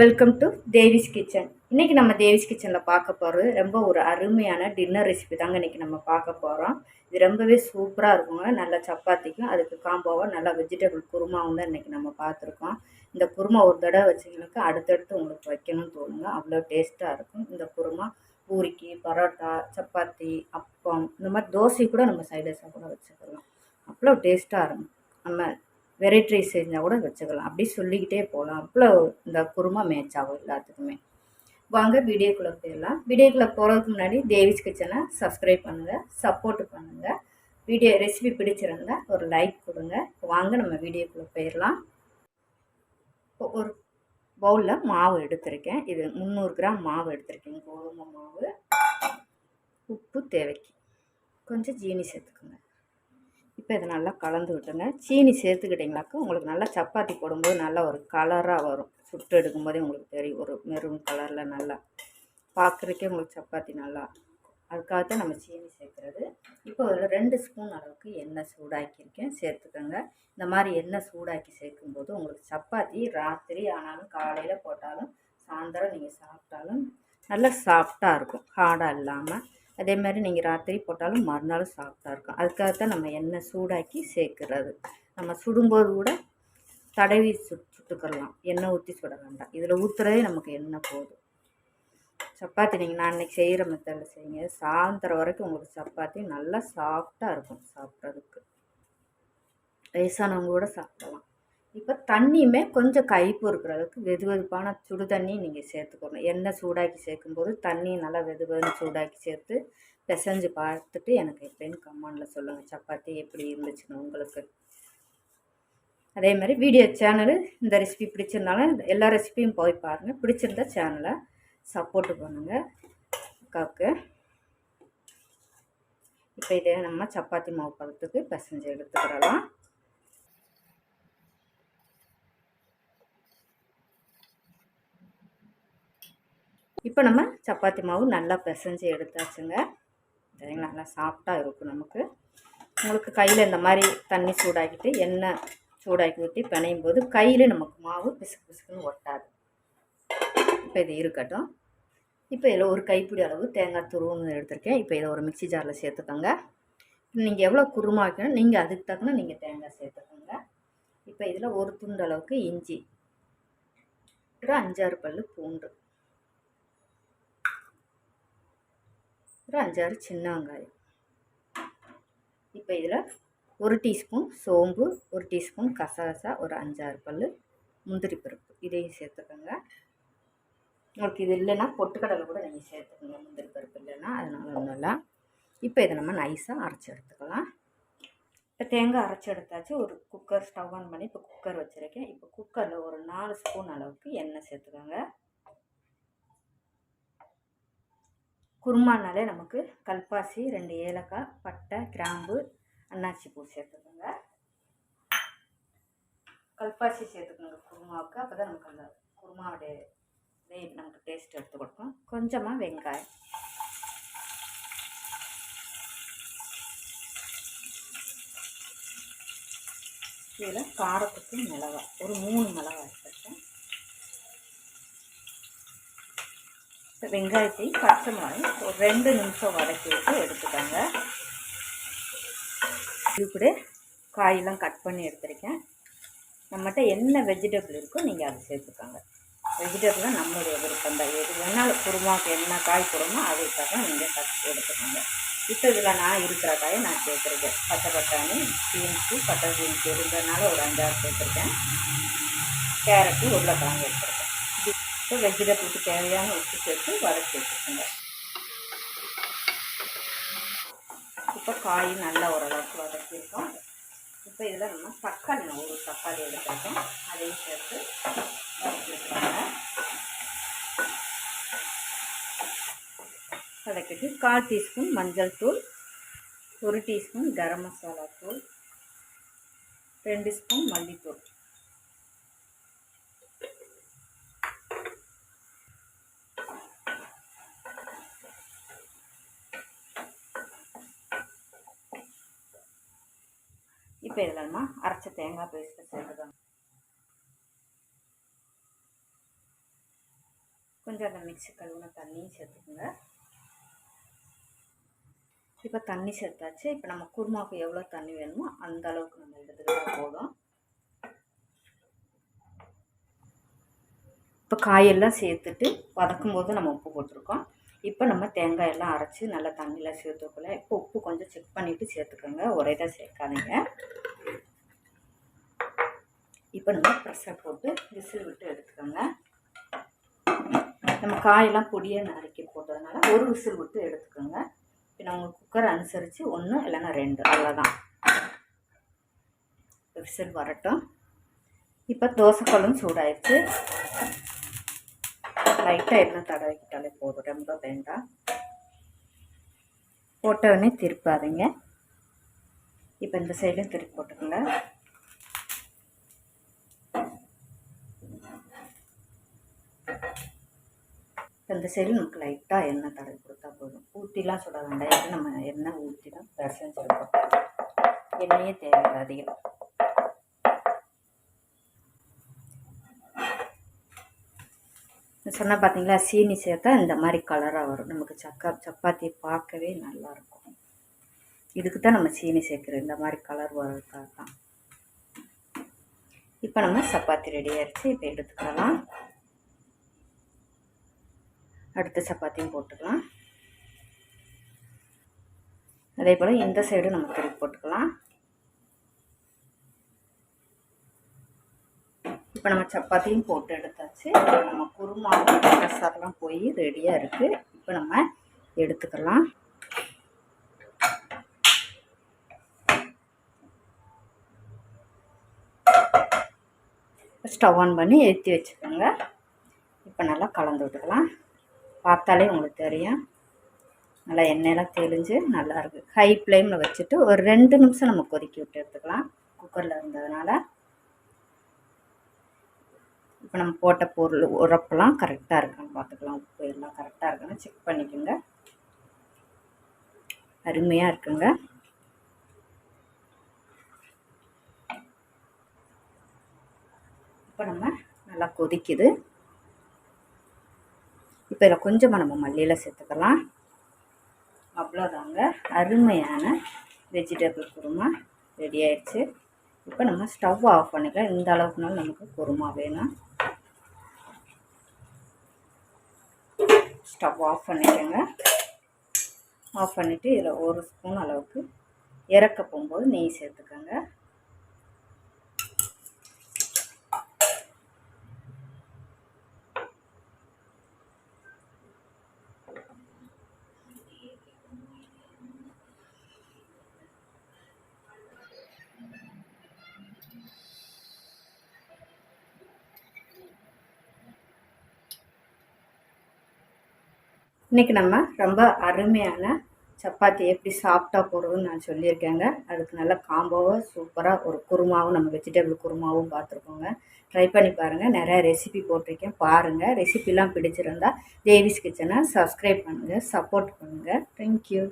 Welcome to Devi's kitchen இன்றைக்கி நம்ம தேவிஸ் கிச்சனில் பார்க்க போகிறது ரொம்ப ஒரு அருமையான டின்னர் ரெசிபி தாங்க இன்றைக்கி நம்ம பார்க்க போகிறோம் இது ரொம்பவே சூப்பராக இருக்குங்க. நல்ல சப்பாத்திக்கும் அதுக்கு காம்போவாக நல்லா வெஜிடபிள் குருமாவும் தான் இன்றைக்கி நம்ம பார்த்துருக்கோம். இந்த குருமா ஒரு தடவை வச்சிங்கனாக்கா அடுத்தடுத்து உங்களுக்கு வைக்கணும்னு தோணுங்க. அவ்வளோ டேஸ்ட்டாக இருக்கும். இந்த குருமா பூரிக்கு பரோட்டா சப்பாத்தி அப்பம் இந்த மாதிரி தோசை கூட நம்ம சைடஸாக கூட வச்சுக்கலாம். அவ்வளோ டேஸ்ட்டாக இருக்கும். நம்ம வெரைட்டி ரைஸ் செஞ்சால் கூட வச்சுக்கலாம். அப்படி சொல்லிக்கிட்டே போகலாம் அவ்வளோ இந்த குருமா மேட்ச் ஆகும் எல்லாத்துக்குமே. வாங்க வீடியோக்குள்ளே போயிடலாம். வீடியோக்குள்ளே போகிறதுக்கு முன்னாடி தேவிஸ் கிச்சனை சப்ஸ்கிரைப் பண்ணுங்கள் சப்போர்ட் பண்ணுங்கள் வீடியோ ரெசிபி பிடிச்சிருந்தா ஒரு லைக் கொடுங்க. வாங்க நம்ம வீடியோக்குள்ளே போயிடலாம். ஒரு பவுலில் மாவு எடுத்திருக்கேன். இது முந்நூறு கிராம் மாவு எடுத்திருக்கேன். கோதுமை மாவு உப்பு தேவைக்கு. கொஞ்சம் ஜீனி சேர்த்துக்கோங்க. இப்போ இதை நல்லா கலந்து விட்டுருங்க. சீனி சேர்த்துக்கிட்டிங்களாக்கா உங்களுக்கு நல்லா சப்பாத்தி போடும்போது நல்லா ஒரு கலராக வரும். சுட்டு எடுக்கும்போதே உங்களுக்கு தெரியும். ஒரு மெரூன் கலரில் நல்லா. பார்க்குறக்கே உங்களுக்கு சப்பாத்தி நல்லா அதுக்காக தான் நம்ம சீனி சேர்க்குறது. இப்போ ஒரு ரெண்டு ஸ்பூன் அளவுக்கு எண்ணெய் சூடாக்கியிருக்கேன். சேர்த்துக்கோங்க. இந்த மாதிரி எண்ணெய் சூடாக்கி சேர்க்கும்போது உங்களுக்கு சப்பாத்தி ராத்திரி ஆனாலும் காலையில் போட்டாலும் சாயந்தரம் நீங்கள் சாப்பிட்டாலும் நல்லா சாஃப்டாக இருக்கும். ஹார்டாக இல்லாமல் அதே மாதிரி நீங்கள் ராத்திரி போட்டாலும் மறுநாளும் சாஃப்டாக இருக்கும். அதுக்காக தான் நம்ம எண்ணெய் சூடாக்கி சேர்க்குறது. நம்ம சுடும்போது கூட தடவி சு சுட்டுக்கலாம். எண்ணெய் ஊற்றி சுட வேண்டாம். இதில் ஊற்றுறதே நமக்கு எண்ணெய் போதும். சப்பாத்தி நீங்கள் நான் இன்றைக்கி செய்கிற மெத்தடில் செய்யுங்க. சாயந்தரம் வரைக்கும் உங்களுக்கு சப்பாத்தி நல்லா சாஃப்டாக இருக்கும் சாப்பிட்றதுக்கு. வயசானவங்க கூட சாப்பிடலாம். இப்போ தண்ணியுமே கொஞ்சம் கை பொறுக்கிற அளவுக்கு வெது வெதுப்பான சுடு தண்ணி நீங்கள் சேர்த்துக்கணும். எண்ணெய் சூடாக்கி சேர்க்கும்போது தண்ணி நல்லா வெது வெதுன்னு சூடாக்கி சேர்த்து பிசைஞ்சு பார்த்துட்டு எனக்கு எப்படின்னு கமெண்டில் சொல்லுங்கள் சப்பாத்தி எப்படி இருந்துச்சுன்னு உங்களுக்கு. அதே மாதிரி வீடியோ சேனலு இந்த ரெசிபி பிடிச்சிருந்தாலும் எல்லா ரெசிபியும் போய் பாருங்கள் பிடிச்சிருந்தா சேனலை சப்போர்ட்டு பண்ணுங்கள் அக்காவுக்கு. இப்போ இதே நம்ம சப்பாத்தி மாவு பதத்துக்கு பிசைஞ்சு எடுத்துக்கிறலாம் இப்போ நம்ம சப்பாத்தி மாவு நல்லா பிசைஞ்சு எடுத்தாச்சுங்க. சரிங்களா? நல்லா சாஃப்டாக இருக்கும் நமக்கு. உங்களுக்கு கையில் இந்த மாதிரி தண்ணி சூடாக்கிட்டு எண்ணெய் சூடாக்கி ஊற்றி பிணையும் போது கையில் நமக்கு மாவு பிசுக்கு பிசுக்குன்னு ஒட்டாது. இப்போ இது இருக்கட்டும். இப்போ இதில் ஒரு கைப்பிடி அளவு தேங்காய் துருவுன்னு எடுத்திருக்கேன். இப்போ இதை ஒரு மிக்சி ஜாரில் சேர்த்துக்கோங்க. நீங்கள் எவ்வளோ குருமா வைக்கணும் நீங்கள் அதுக்கு தக்கன நீங்கள் தேங்காய் சேர்த்துக்கோங்க. இப்போ இதில் ஒரு துண்டு அளவுக்கு இஞ்சி ஒரு அஞ்சாறு பல் பூண்டு. ஒரு அஞ்சாறு சின்ன வெங்காயம். இப்போ இதில் ஒரு டீஸ்பூன் சோம்பு ஒரு டீஸ்பூன் கசகசா ஒரு அஞ்சாறு பல் முந்திரி பருப்பு இதையும் சேர்த்துக்கோங்க. உங்களுக்கு இது இல்லைன்னா பொட்டுக்கடலை கூட நீங்கள் சேர்த்துக்கோங்க. முந்திரி பருப்பு இல்லைன்னா அதனால் ஒன்றும் இல்லை இப்போ இதை நம்ம நைஸாக அரைச்சி எடுத்துக்கலாம். இப்போ தேங்காய் அரைச்சி எடுத்தாச்சு. ஒரு குக்கர் ஸ்டவ் ஆன் பண்ணி இப்போ குக்கர் வச்சுருக்கேன். இப்போ குக்கரில் ஒரு நாலு ஸ்பூன் அளவுக்கு எண்ணெய் சேர்த்துக்கோங்க. குருமானாலே நமக்கு கல்பாசி ரெண்டு ஏலக்காய் பட்டை கிராம்பு அன்னாச்சி பூ சேர்த்துக்கோங்க. கல்பாசி சேர்த்துக்கோங்க குருமாவுக்கு. அப்போ தான் நமக்கு அந்த குருமாவுடைய நமக்கு டேஸ்ட் எடுத்து கொடுக்கும். கொஞ்சமாக வெங்காயம். இதில் காரத்துக்கு மிளகாய். ஒரு மூணு மிளகாய் சேர்த்தேன் வெங்காயத்தையும் பச்சை ஒரு ரெண்டு நிமிஷம் வதக்கி விட்டு எடுத்துக்கோங்க. இது கூட காயெல்லாம் கட் பண்ணி எடுத்துருக்கேன். நம்மகிட்ட என்ன வெஜிடபிள் இருக்கோ நீங்கள் அதை சேர்த்துக்கோங்க. வெஜிடபிளாக நம்மளுடைய விருப்பம். தான் எது வேணாலும் குருமாவுக்கு என்ன காய் போடணுமோ அதுக்காக நீங்கள் கட் எடுத்துக்கோங்க. இப்போ இதில் நான் இருக்கிற காயை நான் சேர்த்துருக்கேன். பச்சை பட்டாணி பீன்ஸு பட்டை பீன்ஸ் இருந்ததுனால ஒரு அஞ்சாறு சேர்த்துருக்கேன். கேரட்டு உருளைக்கிழங்கு. இப்போ வெஜிடபிளுக்கு தேவையான உப்பு சேர்த்து வதக்கி வச்சுக்கோங்க. இப்போ காய் நல்லா ஓரளவுக்கு வதக்கியிருக்கோம். இப்போ இதில் நம்ம தக்காளி ஒரு தக்காளி எடுத்துருக்கோம். அதையும் சேர்த்து வதக்கி வச்சுக்கோங்க. வதக்கிட்டு கால் டீஸ்பூன் மஞ்சள் தூள் ஒரு டீஸ்பூன் கரம் மசாலா தூள் ரெண்டு ஸ்பூன் மல்லித்தூள். இப்போ இதில் நம்ம அரைச்ச தேங்காய் பேஸ்ட்டை சேர்த்துக்கோங்க கொஞ்சம் அந்த மிக்ஸி கழுவுன தண்ணியும் சேர்த்துக்கோங்க. இப்போ தண்ணி சேர்த்தாச்சு. இப்போ நம்ம குருமாவுக்கு எவ்வளோ தண்ணி வேணுமோ அந்த அளவுக்கு நம்ம எடுத்துக்கிட்டால் போதும் இப்போ காயெல்லாம் சேர்த்துட்டு வதக்கும் போது நம்ம உப்பு போட்டிருக்கோம். இப்போ நம்ம தேங்காயெல்லாம் அரைச்சி நல்லா தண்ணியில் சேர்த்துக்கல இப்போ உப்பு கொஞ்சம் செக் பண்ணிவிட்டு சேர்த்துக்கோங்க. ஒரே தான் சேர்க்காதீங்க. இப்போ நம்ம ப்ரெஷர் போட்டு விசில் விட்டு எடுத்துக்கோங்க. நம்ம காயெல்லாம் பொடியாக நறுக்கி போட்டதுனால ஒரு விசில் விட்டு எடுத்துக்கோங்க. இப்போ நான் உங்கள் குக்கர் அனுசரித்து ஒன்று இல்லைன்னா ரெண்டு அவ்வளோதான் விசில் வரட்டும். இப்போ தோசைக்கல்லும் சூடாயிடுச்சு. லைட்டாக எண்ணெய் தடவிக்கிட்டாலே போதும். ரொம்ப வேண்டாம். போட்டவுடனே திருப்பாதீங்க. இப்போ இந்த சைடும் திருப்பி போட்டுக்கோங்க. இந்த சைடு நமக்கு லைட்டாக எண்ணெய் தடவி கொடுத்தா போதும். ஊற்றிலாம் சுட வேண்டாம். நம்ம எண்ணெய் ஊற்றி தான் பிசைஞ்சிருக்கோம் எண்ணெயே தேவையில்லை அதிகம் சொன்னால் பார்த்தீங்களா சீனி சேர்த்தா இந்த மாதிரி கலராக வரும். நமக்கு சக்கா சப்பாத்தி பார்க்கவே நல்லாயிருக்கும். இதுக்கு தான் நம்ம சீனி சேர்க்குறோம். இந்த மாதிரி கலர் வர்றதுக்காக தான். இப்போ நம்ம சப்பாத்தி ரெடி ஆகிடுச்சு இப்போ எடுத்துக்கலாம். அடுத்த சப்பாத்தியும் போட்டுக்கலாம். அதே போல் இந்த சைடும் நம்ம திருப்பி போட்டுக்கலாம். இப்போ நம்ம சப்பாத்தியும் போட்டு எடுத்தாச்சு. நம்ம குருமா மசாலாம் போய் ரெடியாக இருக்குது இப்போ நம்ம எடுத்துக்கலாம். ஸ்டவ் ஆன் பண்ணி ஏற்றி வச்சுக்கோங்க. இப்போ நல்லா கலந்து விட்டுக்கலாம். பார்த்தாலே உங்களுக்கு தெரியும். நல்லா எண்ணெயெல்லாம் தெளிஞ்சு நல்லாயிருக்கு ஹை ஃப்ளேமில் வச்சுட்டு ஒரு ரெண்டு நிமிஷம் நம்ம கொதிக்க விட்டு எடுத்துக்கலாம். குக்கரில் இருந்ததுனால. இப்போ நம்ம போட்ட பொருள் உரப்பெல்லாம் கரெக்டாக இருக்கான்னு பார்த்துக்கலாம். உப்பு எல்லாம் கரெக்டாக இருக்கான்னு செக் பண்ணிக்கோங்க. அருமையாக இருக்குங்க. இப்போ நம்ம நல்லா கொதிக்குது. இப்போ இதில் கொஞ்சமாக நம்ம மல்லியில் சேர்த்துக்கலாம். அவ்வளோதாங்க. அருமையான வெஜிடபிள் குருமா ரெடி ஆயிடுச்சு. இப்போ நம்ம ஸ்டவ் ஆஃப் பண்ணிக்கலாம். இந்த அளவுக்குனாலும் நமக்கு குருமா வேணும். ஸ்டவ் ஆஃப் பண்ணிக்கோங்க ஆஃப் பண்ணிவிட்டு இதில் ஒரு ஸ்பூன் அளவுக்கு இறக்க போகும்போது நெய் சேர்த்துக்கோங்க. இன்றைக்கி நம்ம ரொம்ப அருமையான சப்பாத்தி எப்படி சாஃப்டாக போடுறதுன்னு நான் சொல்லியிருக்கேங்க. அதுக்கு நல்ல காம்போவாக சூப்பராக ஒரு குருமாவும் நம்ம வெஜிடபிள் குருமாவும் பார்த்துருக்கோங்க. ட்ரை பண்ணி பாருங்கள் நிறையா ரெசிபி போட்டிருக்கேன். பாருங்கள் ரெசிபிலாம் பிடிச்சிருந்தா தேவிஸ் கிச்சனை சப்ஸ்கிரைப் பண்ணுங்கள் சப்போர்ட் பண்ணுங்கள் தேங்க்யூ